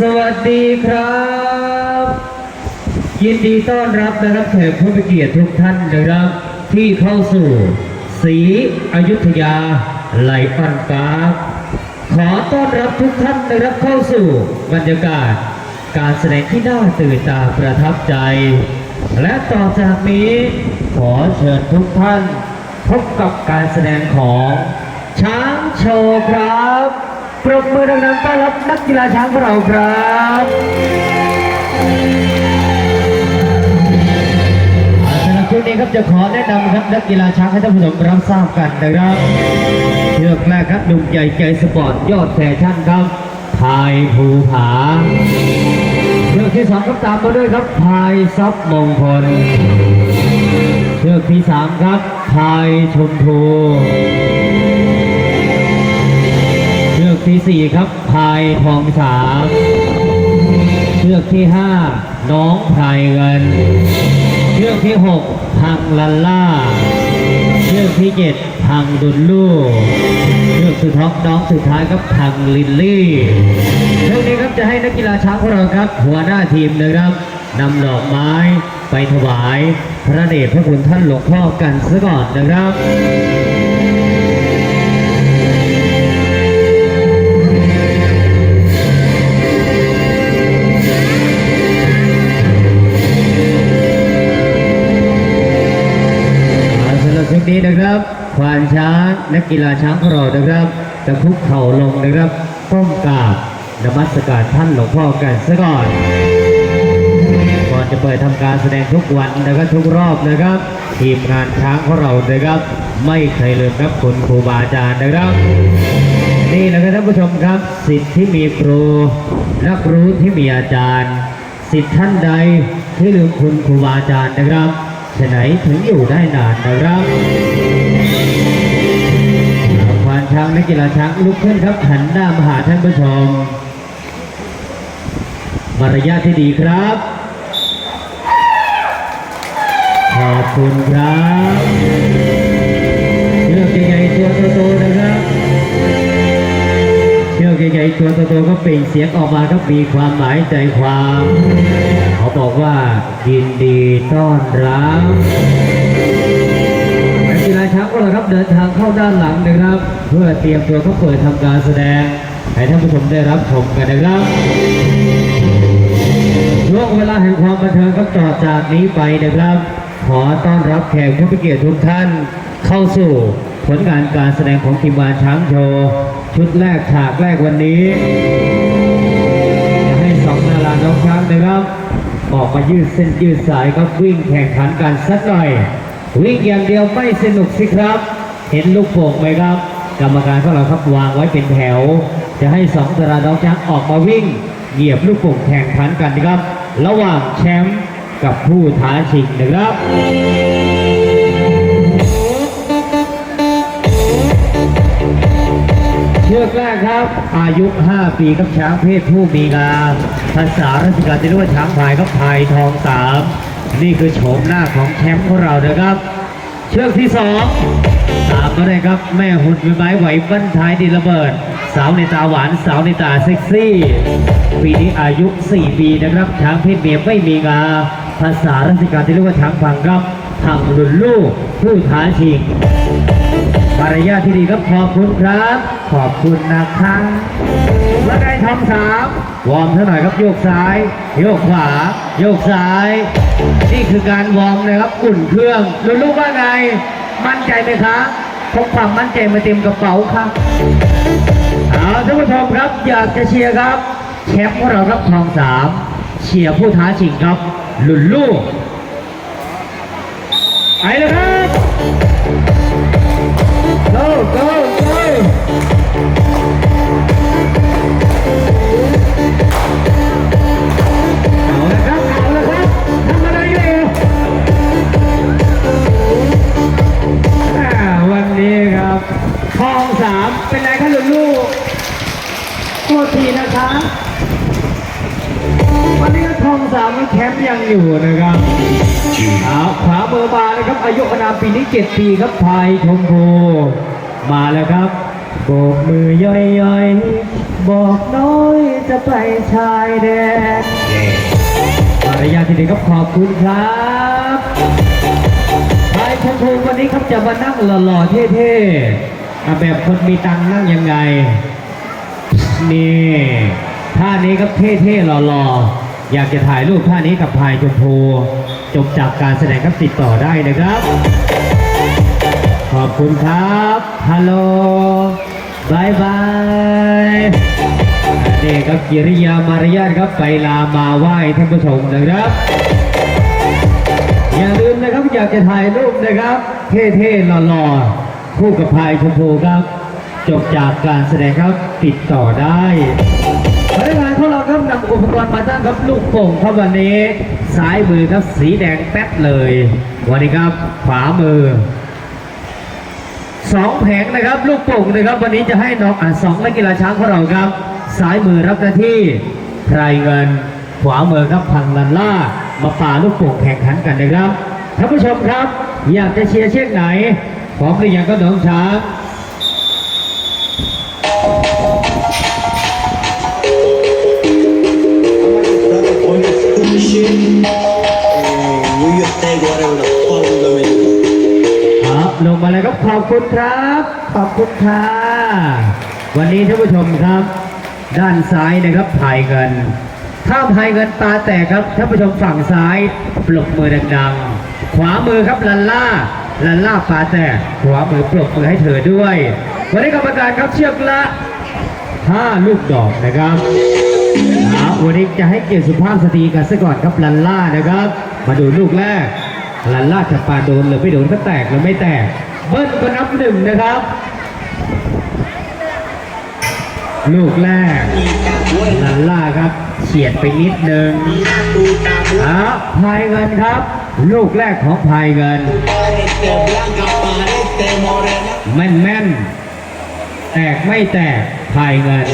สวัสดีครับ ยินดีต้อนรับนะครับแขกผู้มีเกียรติทุกท่านนะครับ ที่เข้าสู่ศรีอยุธยาไหลปันกาขอต้อนรับทุกท่านนะครับเข้าสู่บรรยากาศ การแสดงที่น่าตื่นตาประทับใจ และต่อจากนี้ ขอเชิญทุกท่าน พบกับการแสดงของช้างโชว์ครับ ปรบมือดังๆต้อนรับนักกีฬาช้างของเราครับสำหรับช่วงนี้ครับจะขอแนะนำครับนักกีฬาช้างให้ท่านผู้ชมรับทราบกันนะครับเชือกแรกครับหนุ่มใหญ่ใจสปอร์ตยอดแฟชั่นครับพายภูผาเชือกที่สองครับตามมาด้วยครับพายซับมงคลเชือกที่สามครับพายชมพู สี่ครับพายทองสามเชือกที่ห้าน้องพายเงินเชือกที่หกพังลันล่าเชือกที่เจ็ดพังดุลลูกเชือกสุดท้องน้องสุดท้ายครับพังลินลี่เรื่องนี้ครับจะให้นักกีฬาช้างของเราครับ หัวหน้าทีมนะครับนำดอกไม้ไปถวาย พระเดชพระคุณท่านหลวงพ่อกันซะก่อนนะครับ นักกีฬาช้างของเรานะครับจะคุกเข่าลงนะครับก้มกราบนมัสการท่านหลวงพ่อกันซะก่อนก่อนจะเปิดทำการแสดงทุกวันนะครับทุกรอบนะครับ ทีมงานช้างของเรานะครับ ไม่เคยลืมครับคุณครูบาอาจารย์นะครับ นี่นะครับท่านผู้ชมครับ สิทธิ์ที่มีครูนักรู้ที่มีอาจารย์ สิทธิ์ท่านใดที่ลืมคุณครูบาอาจารย์นะครับฉะไหนถึงอยู่ได้นานนะครับเอาควา นักกีฬาช้างลุกขึ้นครับหันหน้ามาหาท่านผู้ชม มารยาทที่ดีครับ ขอบคุณครับเชือกใหญ่ๆตัวโตๆนะครับเชือกใหญ่ๆตัวโตๆก็เปล่งเสียงออกมาก็มีความหมายใจความ เขาบอกว่ายินดีต้อนรับ นทางเข้าด้านหลังนะครับ เพื่อเตรียมตัวเข้าเปิดทำการแสดง ให้ท่านผู้ชมได้รับชมกันนะครับช่วงเวลาแห่งความบันเทิงก็ต่อจากนี้ไปนะครับ ขอต้อนรับแขกผู้มีเกียรติทุกท่าน เข้าสู่ผลงานการแสดงของทีมงานช้างโชว์ชุดแรกฉากแรกวันนี้จะให้สองนาราน้องช้างนะครับออกมายืดเส้นยืดสายครับวิ่งแข่งขันกันสักหน่อย วิ่งอย่างเดียวไม่สนุกสิครับ เห็นลูกโป่งไหมครับ กรรมการของเราครับวางไว้เป็นแถว จะให้สองตราน้องช้างออกมาวิ่งเหยียบลูกโป่งแข่งขันกันนะครับ ระหว่างแชมป์กับผู้ท้าชิงนะครับเชือกแรกครับ อายุ 5 ปีครับช้างเพศผู้มีงามภาษาราชการจะเรียกว่าช้างพายครับพายทองสามนี่คือโฉมหน้าของแชมป์ของเรานะครับ เชือกที่สอง ตามมาเลยครับแม่หุ่นไม้ไหวบั้นท้ายดินระเบิด สาวในตาหวานสาวในตาเซ็กซี่ ปีนี้อายุ 4 ปีนะครับช้างเพศเมียไม่มีงาภาษาราชการที่เรียกว่าช้างพังครับทางรุ่นลูกผู้ท้าชิงมารยาที่ดีครับขอบคุณครับ ขอบคุณนะครับแล้วไงทำสามวอร์มเท่าหน่อยครับโยกซ้าย โยกขวา โยกซ้าย นี่คือการวอร์มนะครับอุ่นเครื่องรู้รู้ว่าไง มั่นใจไหมครับพกความมั่นใจมาเต็มกระเป๋าครับเอาท่านผู้ชมครับอยากจะเชียร์ครับแชมป์ของเราครับทองสามเชียร์ผู้ท้าชิงครับ หลุนลูกไปเลย อยู่นะครับเอาขวามือมานะครับ อายุอานามปีนี้7ปีครับพายชมพูมาแล้วครับโบกมือย่อยๆ บอกน้อยจะไปชายแดนมารยาทที่ดีครับขอบคุณครับชายชมพูวันนี้ครับจะมานั่งหล่อๆเท่ๆอะแบบคนมีตังค์นั่งยังไงนี่ท่านี้ครับเท่ๆหล่อๆ อยากจะถ่ายรูปท่านี้กับพายชมพูจบจากการแสดงครับติดต่อได้นะครับ ขอบคุณครับฮัลโหลบายบายนี่ครับกิริยามารยาทครับไปลามาไหว้ท่านผู้ชมนะครับ อย่าลืมนะครับอยากจะถ่ายรูปนะครับ เท่ๆหล่อๆคู่กับพายชมพูครับ จบจากการแสดงครับติดต่อได้ ครับนำอุปกรณ์มาตั้งครับลูกโป่งครับวันนี้ซ้ายมือครับสีแดงแป๊ดเลย วันนี้ครับขวามือสองแผงนะครับ ลูกโป่งนะครับ วันนี้จะให้น้องอะสองนักกีฬาช้างของเราครับซ้ายมือรับหน้าที่ไพรเงิน ขวามือครับพังลันล่ามาป่าลูกโป่งแข่งขันกันนะครับท่านผู้ชมครับ อยากจะเชียร์เชือกไหนพร้อมหรือยังก็น้องช้าง คุณครับ ขอบคุณค่ะวันนี้ท่านผู้ชมครับ ด้านซ้ายนะครับพายเงินถ้าพายเงินตาแตกครับท่านผู้ชมฝั่งซ้ายปลุกมือดังๆ ขวามือครับลันล่าลันล่าปาแตกขวามือปลุกมือให้เธอด้วย วันนี้กรรมการครับเชือกละห้าลูกดอกนะครับอาวันนี้จะให้เกียรติสุภาพสตรีกันซะก่อนครับลันล่านะครับ มาดูลูกแรกลันล่าจะปาโดนหรือไม่โดนก็แตกหรือไม่แตก เบิ้ลก็นับหนึ่งนะครับ ลูกแรกลันล่าครับเฉียดไปนิดนึงอะพายเงินครับ ลูกแรกของพายเงิน แม่นแม่นแตกไม่แตกพายเงิน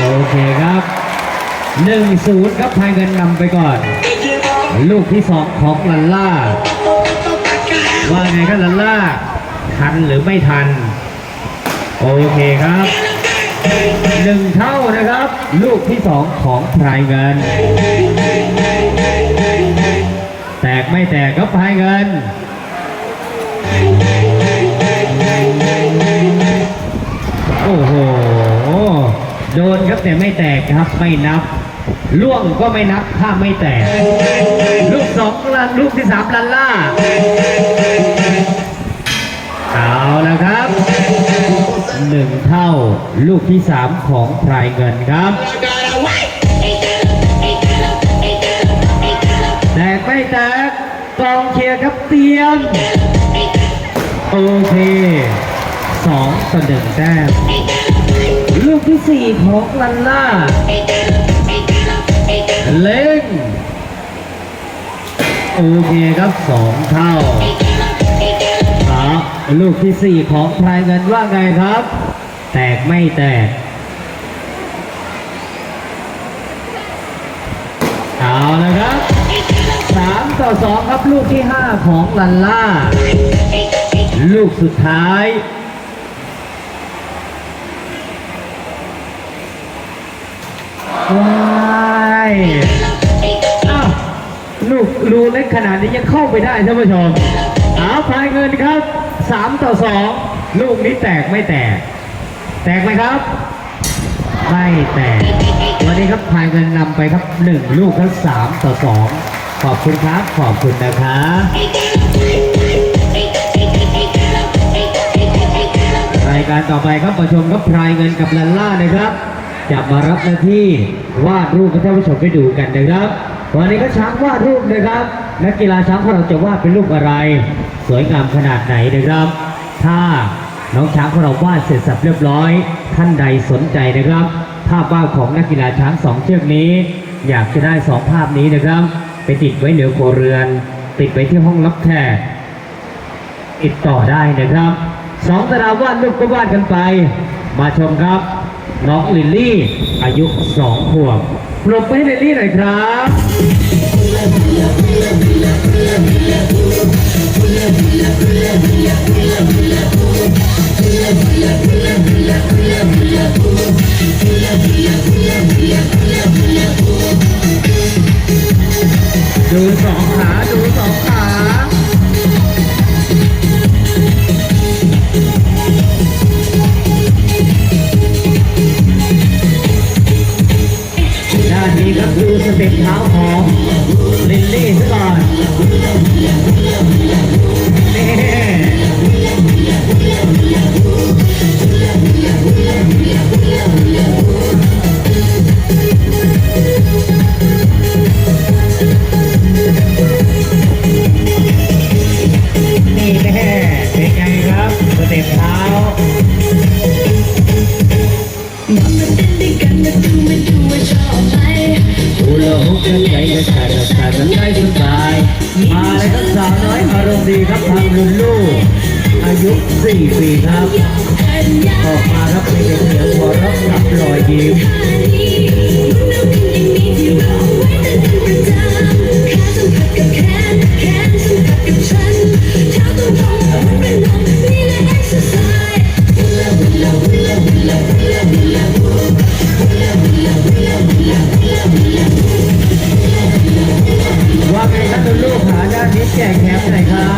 โอเคครับหนึ่งศูนย์ครับพายเงินนำไปก่อน ลูกที่สองของลันล่า ว่าไงครับลันล่า ทันหรือไม่ทัน โอเคครับหนึ่งเท่านะครับ ลูกที่สองของพรายเงิน แตกไม่แตกก็พรายเงิน โอ้โห โดนครับแต่ไม่แตกครับไม่นับ ล่วงก็ไม่นับถ้าไม่แตก ลูกสองลันลูกที่สามลันล่า เอาละครับ หนึ่งเท่าลูกที่สามของพรายเงินครับ แตกไม่แตกกองเชียร์ครับเตรียม โอเคสองต่อหนึ่งแต้มลูกที่สี่ของลันล่า เล่งโอเคครับสองเท่าครับลูกที่สี่ของพรายเงินว่าไงครับ แตกไม่แตกเอาละครับสามต่อสองครับลูกที่ห้าของลันล่า ลูกสุดท้ายว้าย อ้าวลูกรูเล็กขนาดนี้ยังเข้าไปได้ท่านผู้ชมเอาพายเงินครับสามต่อสองลูกนี้แตกไม่แตก แตกไหมครับ ไม่แตก วันนี้ครับพายเงินนำไปครับหนึ่งลูกครับสามต่อสองขอบคุณครับ ขอบคุณนะคะรายการต่อไปครับประชมครับพายเงินกับลันล่านะครับจะมารับหน้าที่ วาดรูปให้ท่านผู้ชมไปดูกันนะครับ วันนี้ก็ช้างวาดรูปนะครับ นักกีฬาช้างของเราจะวาดเป็นรูปอะไร สวยงามขนาดไหนนะครับ ถ้าน้องช้างของเราวาดเสร็จสับเรียบร้อย ท่านใดสนใจนะครับ ภาพวาดของนักกีฬาช้างสองเชือกนี้ อยากจะได้สองภาพนี้นะครับ ไปติดไว้เหนือครัวเรือน ติดไว้ที่ห้องรับแขกติดต่อได้นะครับสองตารางวาดรูปก็วาดกันไป มาชมครับ น้องลิลลี่ อายุสองขวบปรบมือให้ลิลลี่หน่อยครับ แน่เป็นไงครับสเต็ปเท้าดูแลหุบกันใจจะขาดขาดกันใจสุดท้ายมาเลยครับสาวน้อยอารมณ์ดีครับทางลุนลูกอายุ4ปีครับ ออกมาครับเป็นเสียงหัวเราะกับรอยยิ้ม ว่าไงครับลุนลูกหาด้านนี้แจกแคมหน่อยครับ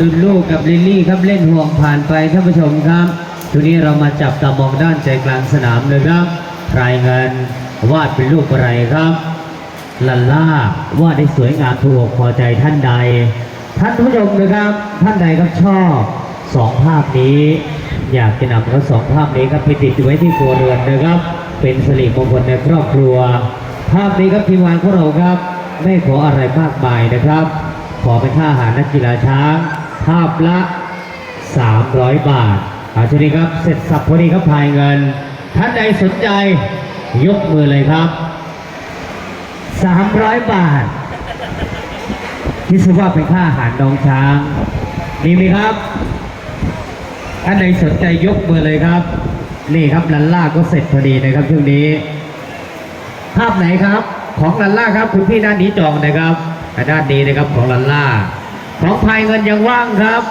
ลุนลูกกับลิลลี่ครับเล่นห่วงผ่านไปท่านผู้ชมครับทีนี้เรามาจับตามองด้านใจกลางสนามเลยครับ รายเงินวาดเป็นรูปอะไรครับลันล่าวาดได้สวยงามถูกพอใจท่านใด ท่านผู้ชมนะครับ ท่านใดก็ชอบสองภาพนี้ อยากจะนำทั้งสองภาพนี้ครับไปติดไว้ที่ครัวเรือนนะครับ เป็นสิริมงคลในครอบครัว ภาพนี้ครับทีมงานของเราครับ ไม่ขออะไรมากมายนะครับ ขอเป็นค่าอาหารนักกีฬาช้าง ภาพละ 300 บาทอาชนีครับเสร็จสับพอดีครับภายเงิน ท่านใดสนใจยกมือเลยครับ 300 บาทที่สุว่าเป็นค่าอาหารดองช้างมีไหมครับ ท่านใดสนใจยกมือเลยครับ นี่ครับลันล่าก็เสร็จพอดีนะครับช่วงนี้ ภาพไหนครับ ของลันล่าครับคุณพี่ด้านนี้จองนะครับอ่าด้านนี้นะครับของลันล่า ของภายเงินยังว่างครับ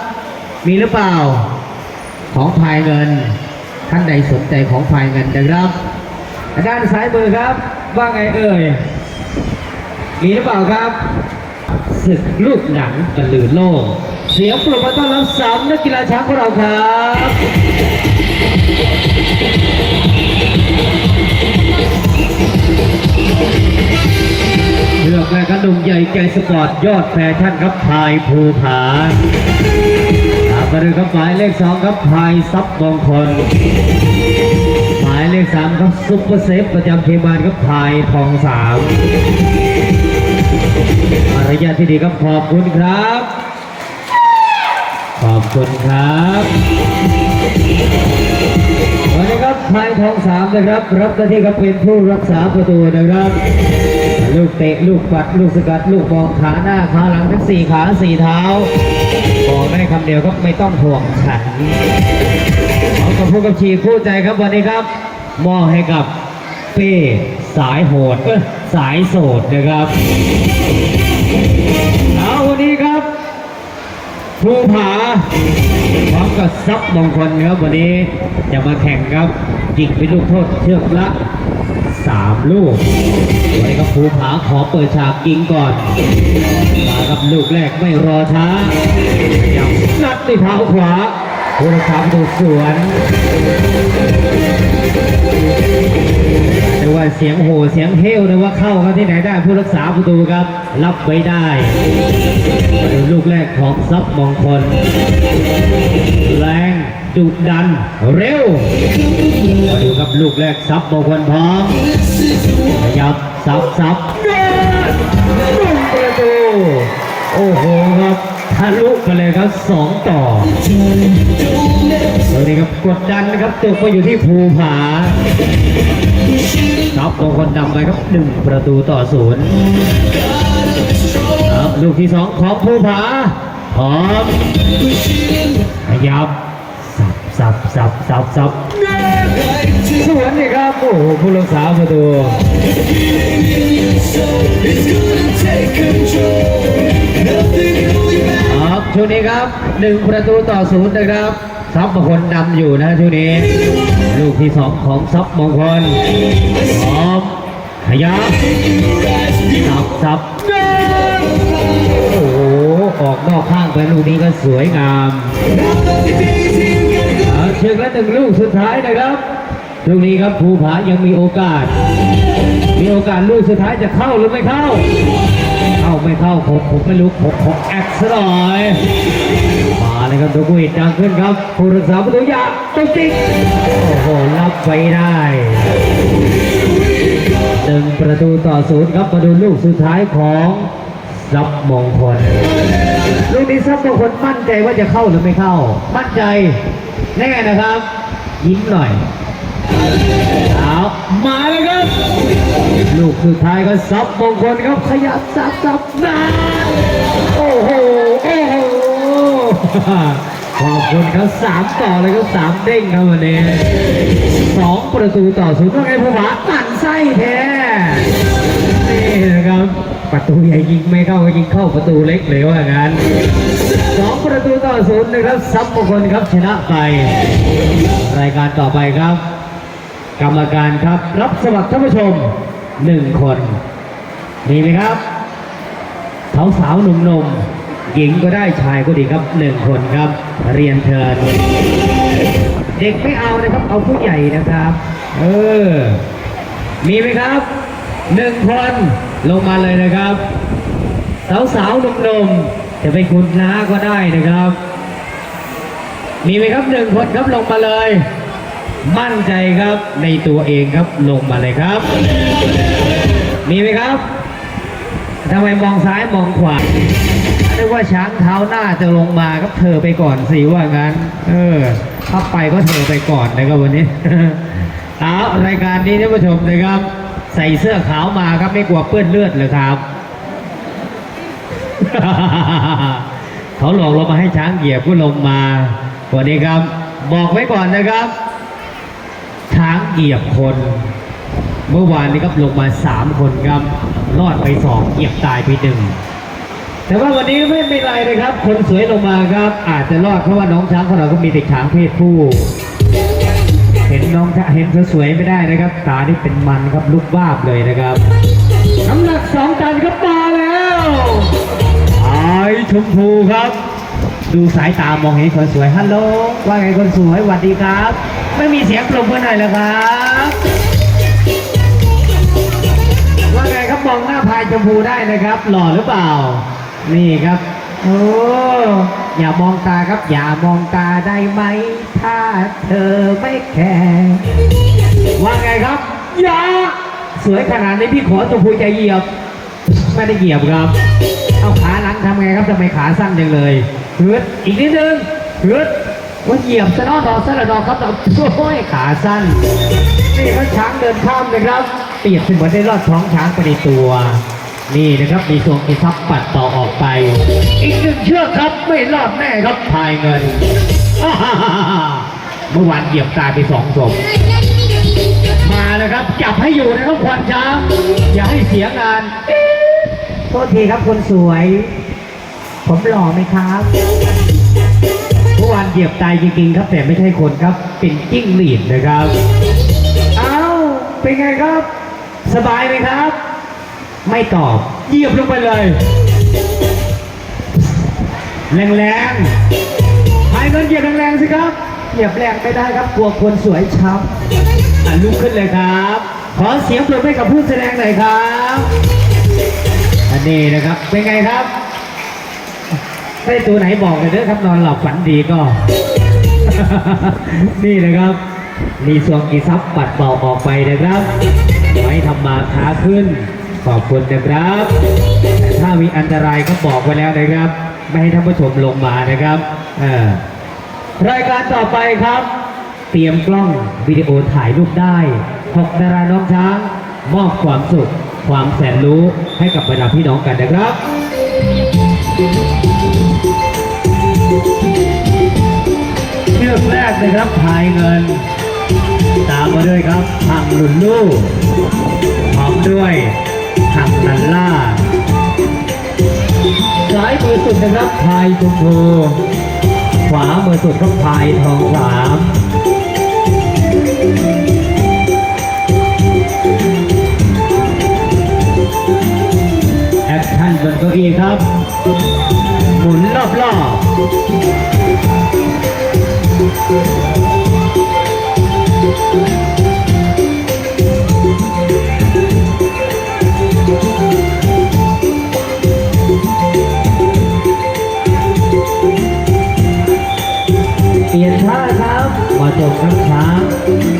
มีหรือเปล่า ของภายเงิน ท่านใดสนใจของภายเงินนะครับ ด้านซ้ายมือครับ ว่าไงเอ่ย มีหรือเปล่าครับศึกลูกหนังตะลือโลก สียงปรบมือต้อนรับสามนักกีฬาช้างของเราครับเลือกแรกกระดุมใหญ่ใจสปอร์ตยอดแฟชั่นครับพายภูผาตามมาเลยครับหมายเลขสองครับพายซับมงคลหมายเลขสามครับซุปเปอร์เซฟประจำทีมงานครับพายทองสามมารยาทที่ดีครับขอบคุณครับ ขอบคุณครับวันนี้ครับพายทองสามนะครับ รับหน้าที่ครับเป็นผู้รักษาประตูนะครับลูกเตะลูกปัด ลูกสกัด ลูกบอลขาหน้าขาหลังทั้งสี่ขาสี่เท้าบอกได้คำเดียวครับไม่ต้องห่วงฉันเอากับผู้กับชีคู่ใจครับวันนี้ครับมอบให้กับเป้สายโหดสายโสดนะครับ ภูผาพร้อมกับซับมงคลครับวันนี้จะมาแข่งครับยิงเป็นลูกโทษเชือกละสามลูกวันนี้ครับภูผาขอเปิดฉากยิงก่อนมากับลูกแรกไม่รอช้าอยังนัดด้วยเท้าขวาผู้รักษาประตูสวน กว่าเสียงโห่เสียงเฮลนะว่าเข้ากันที่ไหนได้ผู้รักษาประตูครับ รับไว้ได้ลูกแรกของซับมงคล แรงดุดันเร็วมาดูครับลูกแรกซับมงคลพร้อมขยับซับซับประตูโอ้โหครับ ทะลุไปเลยครับสองต่อตรงนี้ครับกดดันนะครับตกไปอยู่ที่ภูผาซับมงคลนำไปครับหนึ่งประตูต่อศูนย์ครับลูกที่สองของภูผาพร้อมขยับสับสับสับสับสับสวนนี่ครับโอ้โหผู้รักษาประตูครับ ช่วงนี้ครับหนึ่งประตูต่อศูนย์นะครับซับมงคลนำอยู่นะช่วงนี้ ลูกที่สองของซับมงคลพร้อมขยับสับสับโอ้โหออกนอกข้างไปลูกนี้ก็สวยงามเชือกและหนึ่งลูกสุดท้ายนะครับลูกนี้ครับภูผายังมีโอกาส มีโอกาสลูกสุดท้ายจะเข้าหรือไม่เข้า เข้าไม่เข้าผมผมไม่รู้ผมผมแอคซะหน่อยมาเลยครับตัวกุยดังขึ้นครับผู้รักษาประตูยาตัวจริงโอ้โหรับไว้ได้หนึ่งประตูต่อศูนย์ครับมาดูลูกสุดท้ายของซับมงคลลูกนี้ซับบางคนมั่นใจว่าจะเข้าหรือไม่เข้า มั่นใจแน่นะครับยิ้มหน่อย เอามาเลยครับ ลูกสุดท้ายก็ซับมงคลครับขยับซับซับนะโอ้โหโอ้โหขอบคุณครับสามต่อเลยครับสามเด้งครับวันนี้สองประตูต่อศูนย์ว่าไงผู้หวาตันไส้แท้นี่นะครับประตูใหญ่ยิงไม่เข้าก็ยิงเข้าประตูเล็กเลยว่างั้นสองประตูต่อศูนย์นะครับซับมงคลครับชนะไป รายการต่อไปครับ กรรมการครับ รับสมัครท่านผู้ชมหนึ่งคนมีไหมครับสาวสาวหนุ่มหนุ่มๆหญิงก็ได้ชายก็ดีครับหนึ่งคนครับ เรียนเชิญเด็กไม่เอานะครับ เอาผู้ใหญ่นะครับ เออ มีไหมครับหนึ่งคนลงมาเลยนะครับ สาวสาวหนุ่มหนุ่มๆจะเป็นคุณน้าก็ได้นะครับ มีไหมครับหนึ่งคนครับลงมาเลย มั่นใจครับในตัวเองครับลงมาเลยครับ มีไหมครับทำไมมองซ้ายมองขวานึกว่าช้างเท้าหน้าจะลงมาครับเธอไปก่อนสิว่างั้น เออถ้าไปก็เธอไปก่อนนะครับวันนี้เอารายการนี้ท่านผู้ชมนะครับ ใส่เสื้อขาวมาครับไม่กลัวเปื้อนเลือดเลยครับ เขาหลอกเรามาให้ช้างเหยียบก็ลงมาวันนี้ครับ บอกไว้ก่อนนะครับ ช้างเหยียบคน เมื่อวานนี้ครับลงมาสามคนครับรอดไปสองเหยียบตายไปหนึ่งแต่ว่าวันนี้ไม่เป็นไรนะครับ คนสวยลงมาครับ อาจจะรอดเพราะว่าน้องช้างของเราก็มีแต่ช้างเพศผู้ เห็นน้องช้างเห็นสวยๆไม่ได้นะครับ ตานี่เป็นมันครับลุกวาบเลยนะครับน้ำหนักสองตันครับมาแล้วไอ้ชมพูครับ ดูสายตามองเห็นคนสวยฮัลโหลว่าไงคนสวยสวัสดีครับ ไม่มีเสียงปรบมือหน่อยเหรอครับว่าไงครับมองหน้าพายชมพูได้นะครับ หล่อหรือเปล่า นี่ครับโอ้อย่ามองตาครับ อย่ามองตาได้ไหม ถ้าเธอไม่แคร์ว่าไงครับ อย่า สวยขนาดนี้พี่ขอตัวพูใจเหยียบ ไม่ได้เหยียบครับ เอาขาหลังทำไงครับทำไมขาสั้นจังเลยฮึดอีกนิดนึงฮึด ว่าเหยียบสะนอดอกสะระดอครับดอกโอ้ยขาสั้น นี่ครับช้างเดินข้ามนะครับ เปรียบเสมือนได้รอดท้องช้างไปในตัว นี่นะครับมีทรงอิทับปัดต่อออกไป อีกหนึ่งเชือกครับไม่รอดแน่ครับพายเงินเมื่อวานเหยียบตายไปสองศพมาแล้วครับจับให้อยู่นะครับควันช้างอย่าให้เสียงานโทษทีครับคนสวย ผมหล่อไหมครับ วานเหยียบตายจริงๆครับ แต่ไม่ใช่คนครับ เป็นจิ้งหรีดนะครับ เอ้า เป็นไงครับ สบายไหมครับ ไม่ตอบเหยียบลงไปเลย แรงๆหายเงินเหยียบแรงๆสิครับ เหยียบแรงไม่ได้ครับ กลัวคนสวยช้ำอะลุกขึ้นเลยครับ ขอเสียงปรบมือให้กับผู้แสดงหน่อยครับ อันนี้นะครับ เป็นไงครับ ไม่ตัวไหนบอกเลยเด้อครับนอนหลับฝันดีก็ นี่นะครับ มีส่วนกีซับปัดเป่าออกไปนะครับไว้ทำมาค้าขึ้น ขอบคุณนะครับแต่ถ้ามีอันตรายก็บอกไว้แล้วนะครับ ไม่ให้ท่านผู้ชมลงมานะครับรายการต่อไปครับ เตรียมกล้องวิดีโอถ่ายรูปได้หกดาราน้องช้าง มอบความสุข ความแสนรู้ให้กับบรรดาพี่น้องกันนะครับ ชือกแรกนะครับพายเงิน ตามมาด้วยครับหังลุนลู่พร้อมด้วยหังนันล่าซ้ายมือสุดนะครับพายชมพูขวามือสุดก็พายทองสามแอคชั่นบนเก้าอี้ครับ หมุนรอบๆ เปลี่ยนท่าครับ มาจบครับช้างนั่งเก้า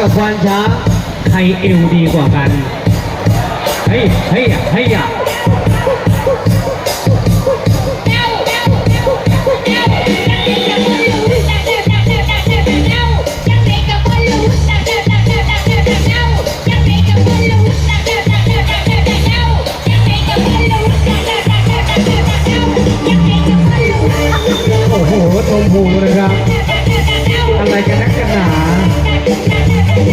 กับควานช้างใครเอวดีกว่ากัน เฮ้ย เฮ้ย เฮ้ยอะโอ้โหชมพูนะครับ อะไรกันนักกันหนา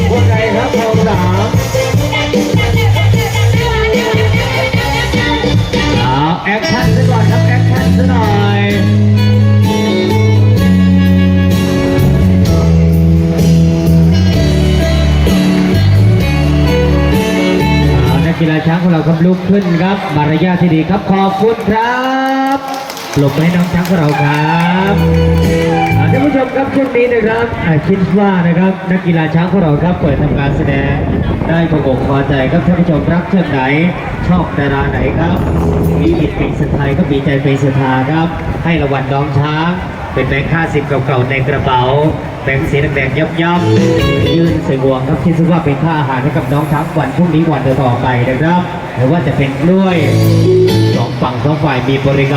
คนใดครับทองสามเอาแอคชั่นซะก่อนครับแอคชั่นซะหน่อยนักกีฬาช้างของเราครับลุกขึ้นครับ มารยาทที่ดีครับขอบคุณครับปรบมือให้น้องช้างของเราครับานผู้ชมครับช่วงนี้นะครับอาคิดว่านะครับนักกีฬาช้างของเราครับเปิดทำการแสดงได้พออกพอใจครับท่านผู้ชมรักเช่นไหน ชอบดาราไหนครับมีอิทเป็นสไทยก็มีใจเป็นสถาครับ ให้รางวัลน้องช้าง เป็นแบงค์ค่าสิบเก่าๆในกระเป๋าแบงค์สีแดงๆยับๆยื่นใส่ห่วงครับคิดว่าเป็นค่าอาหารให้กับน้องช้างวันพรุ่งนี้วันต่อไปนะครับหรือว่าจะเป็นกล้วยสองฝั่งสองฝ่ายมีบริการ